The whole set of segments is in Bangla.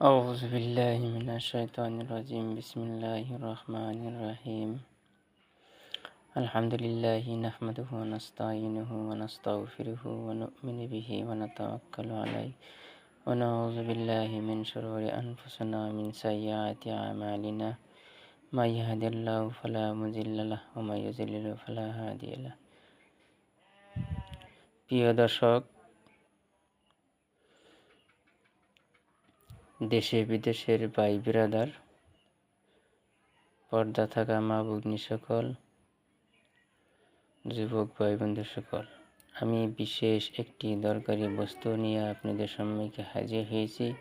أعوذ بالله من الشيطان الرجيم بسم الله الرحمن الرحيم الحمد لله نحمده ونستعينه ونستغفره ونؤمن به ونتوكل عليه ونعوذ بالله من شرور أنفسنا ومن سيئات أعمالنا من يهد الله فلا مضل له ومن يضلل فلا هادي له প্রিয় দর্শক দেশে বিদেশের ভাই বিরাদার, পর্দা থাকা মা ভগ্নি সকল, যুবক ভাই বন্ধু সকল। আমি বিশেষ একটি দরকারি বস্তু নিয়ে আপনাদের সম্মুখে হাজির হয়েছি।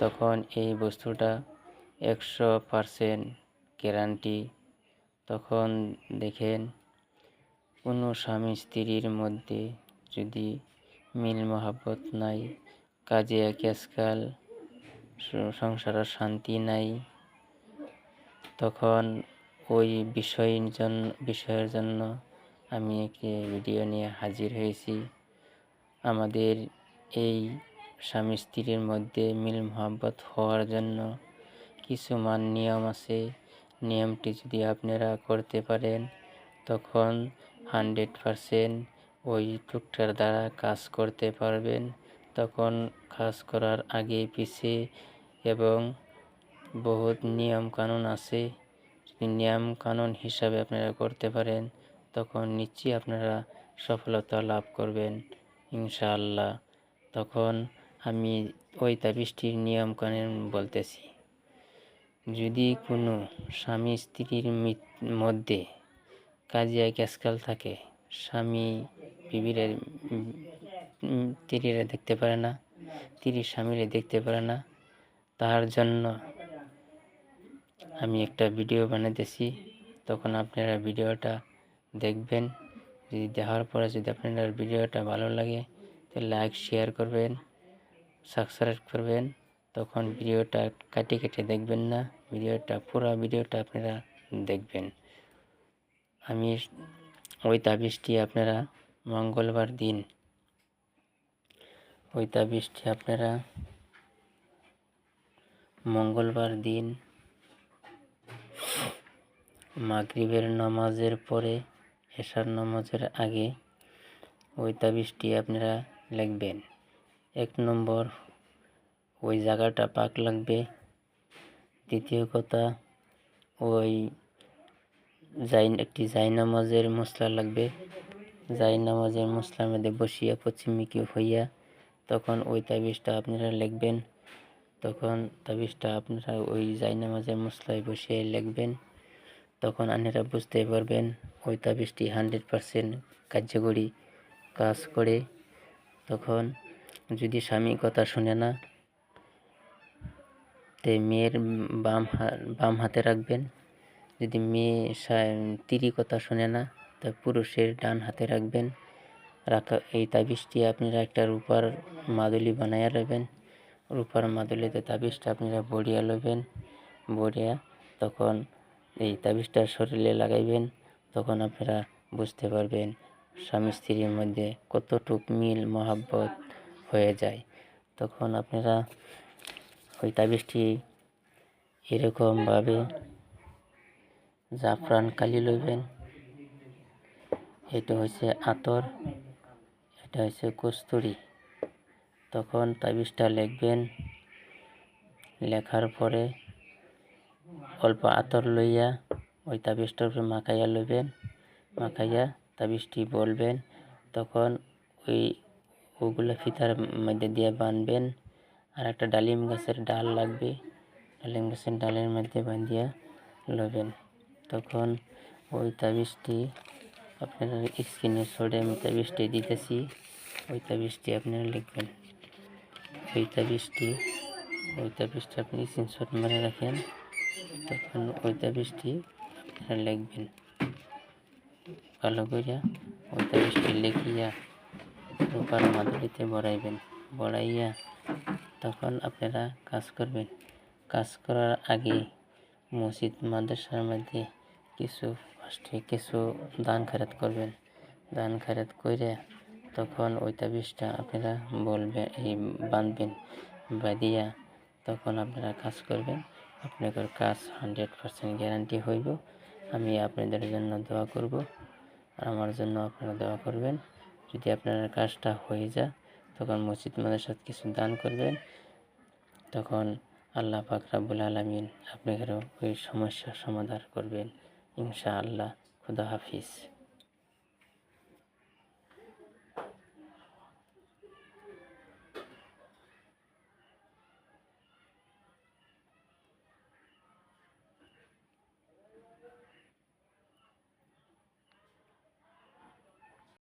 তখন এই বস্তুটা একশো পারসেন্ট গ্যারান্টি। তখন দেখেন, কোনো স্বামী স্ত্রীর মধ্যে যদি মিল মহাব্বত নাই, কাজে আজকাল সংসারের শান্তি নাই। তখন ওই বিষয়ের জন্য বিষয়ের জন্য আমি একটি ভিডিও নিয়ে হাজির হয়েছি। আমাদের এই স্বামী স্ত্রীর মধ্যে মিল মহাব্বত হওয়ার জন্য কিছু মান নিয়ম আছে। নিয়মটি যদি আপনারা করতে পারেন, তখন হান্ড্রেড পারসেন্ট ওই টুকটার দ্বারা কাজ করতে পারবেন। তখন কাজ করার আগে পিছে এবং বহুত নিয়ম কানুন আছে। যদি নিয়ম কানুন হিসাবে আপনারা করতে পারেন, তখন নিশ্চয়ই আপনারা সফলতা লাভ করবেন, ইনশাআল্লাহ। তখন আমি ওই তাবিজটির নিয়ম কানুন বলতেছি। যদি কোনো স্বামী স্ত্রীর মধ্যে কাজিয়া ক্যাসকাল থাকে, স্বামী, বিবিরে তিরিরে দেখতে পারে না তিরির স্বামীরে দেখতে পারে না। তার জন্য আমি একটা ভিডিও বানাইতেছি। তখন আপনারা ভিডিওটা দেখবেন। যদি দেখার পরে যদি আপনার ভিডিওটা ভালো লাগে, তো লাইক, শেয়ার করবেন, সাবস্ক্রাইব করবেন। তখন ভিডিওটা কাটে কেটে দেখবেন না, ভিডিওটা, পুরো ভিডিওটা আপনারা দেখবেন। আমি ওই তাবিজটি আপনারা মঙ্গলবার দিন ওই তাবিজটি আপনারা। মঙ্গলবার দিন মাগরিবের নামাজের পরে এশার নামাজের আগে ওই তাবিজটি আপনারা লিখবেন। এক নম্বর, ওই জায়গাটা পাক লাগবে। দ্বিতীয় কথা, ওই জাই একটি জাই নামাজের মশলা লাগবে। জাই নামাজের মশলার মধ্যে বসিয়া পশ্চিমমুখী হইয়া তখন ওই তাবিজটা আপনারা লিখবেন। তখন তাবিজটা আপনারা ওই জাই নামাজের মশলায় বসিয়ে লিখবেন। তখন আপনারা বুঝতে পারবেন ওই তাবিজটি হান্ড্রেড পারসেন্ট কার্যকরী কাজ করে। তখন যদি স্বামী কথা শুনে না, তে মেয়ের বাম বাম হাতে রাখবেন। যদি মেয়ে তিরি কথা শোনে না, তা পুরুষের ডান হাতে রাখবেন। রাখা, এই তাবিজটি আপনারা একটা রূপার মাদুলি বানাইয়া নেবেন রূপার মাদুলিতে তাবিজটা আপনারা বড়িয়া লবেন বড়িয়া তখন এই তাবিজটা শরীরে লাগাইবেন, তখন আপনারা বুঝতে পারবেন স্বামী স্ত্রীর মধ্যে কতটুক মিল মহাব্বত হয়ে যায়। তখন আপনারা ওই তাবিজটি এরকমভাবে জাফরান কালি লইবেন। এটা হচ্ছে আতর। এটা হচ্ছে কস্তুরি। তখন তাবিজটা লিখবেন। লেখার পরে অল্প আতর লইয়া ওই তাবিজটার উপরে মাখাইয়া লইবেন। মাখাইয়া তাবিজটি বলবেন। তখন ওই ওগুলো ফিতার মধ্যে দিয়ে বানবেন। আর একটা ডালিম গাছের ডাল লাগবে। ডালিম গাছের ডালের মধ্যে বাঁধিয়া লবেন তখন ওই তাবিজটি আপনারা স্ক্রিনের ছড়ে আমি তাবিজটি দিতেছি। ওই তাবিজটি আপনারা লিখবেন। ওই তাবিজটি ওই তাবিজটি আপনি স্ক্রিনশট মেরে রাখেন। তখন ওই তাবিজটি আপনারা লিখবেন। ভালো করিয়া ওই তাবিজটি লিখিয়া রূপার মাদুরিতে বড়াইবেন বড়াইয়া তখন আপনারা কাজ করবেন। কাজ করার আগে মসজিদ, মাদ্রাসার মধ্যে কিছু ফার্স্টে কিছু দান খারাত করবেন। দান খারাত করে তখন ওই তাবিজটা আপনারা বলবেন এই বাঁধবেন বাঁধিয়া তখন আপনারা কাজ করবেন। আপনাদের কাজ হান্ড্রেড পার্সেন্ট গ্যারান্টি হইব। আমি আপনাদের জন্য দোয়া করব আর আমার জন্য আপনারা দোয়া করবেন। যদি আপনার কাজটা হয়ে যায়, তখন মসজিদ মাদ্রাসাত কিছু দান করবেন। তখন আল্লাহ পাক রাব্বুল আলমিন আপনাদেরও ওই সমস্যার সমাধান করবেন। ইনশাআল্লাহ খুদা হাফিজ।